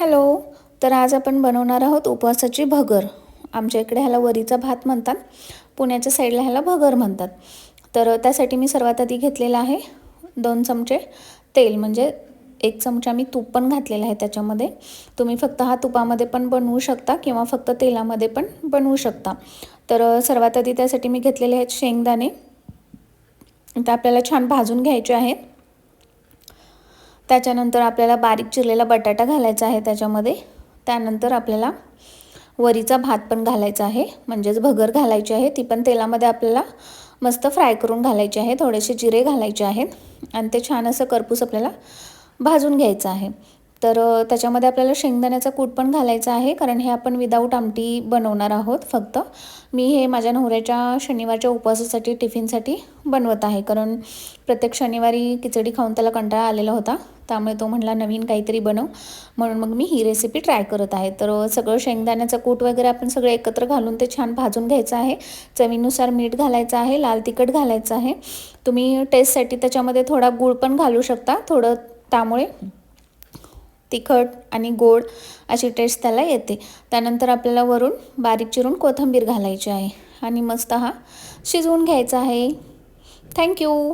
Hello तर आज आपण बनवणार आहोत उपवासाची भगर. आमच्या इकडे ह्याला वरीचा भात म्हणतात पुण्याच्या साईडला ह्याला भगर म्हणतात. तर त्यासाठी मी सर्वात आधी घेतलेलं आहे दोन चमचे तेल म्हणजे एक चमचा मी तूप पण घातलेलं आहे त्याच्यामध्ये. तुम्ही फक्त हा तुपामध्ये पण बनवू शकता किंवा फक्त तेलामध्ये पण बनवू शकता. तर सर्वात आधी त्यासाठी मी घेतलेले आहेत शेंगदाणे. ते आपल्याला छान भाजून घ्यायचे आहेत. त्याच्यानंतर आपल्याला बारीक चिरलेला बटाटा घालायचा आहे त्याच्यामध्ये. त्यानंतर आपल्याला वरीचा भात पण घालायचा आहे. म्हणजेच भगर घालायची आहे. ती पण तेलामध्ये आपल्याला मस्त फ्राय करून घालायची आहे. थोडेसे जिरे घालायचे आहेत. आणि ते छान असं करपूस आपल्याला भाजून घ्यायचं आहे. तर त्याच्यामध्ये आपल्याला शेंगदाण्याचा कूट पण घालायचा आहे. कारण हे आपण विदाऊट आमटी बनवणार आहोत फक्त. मी हे माझ्या नवऱ्याच्या शनिवारच्या उपवासासाठी टिफिनसाठी बनवत आहे. कारण प्रत्येक शनिवारी खिचडी खाऊन त्याला कंटाळा आलेला होता. त्यामुळे तो म्हणला नवीन काहीतरी बनव. म्हणून मग मी ही रेसिपी ट्राय करत आहे. तर सगळं शेंगदाण्याचं कूट वगैरे आपण सगळं एकत्र घालून ते छान भाजून घ्यायचं आहे. चवीनुसार मीठ घालायचं आहे लाल तिखट घालायचं आहे. तुम्ही टेस्टसाठी त्याच्यामध्ये थोडा गूळ पण घालू शकता. थोडं त्यामुळे तिखट आणि गोड अशी टेस्ट त्याला येते. त्यानंतर आपल्याला वरून बारीक चिरून कोथिंबीर घालायची आहे. आणि मस्त हा शिजवून घ्यायचा आहे. थँक्यू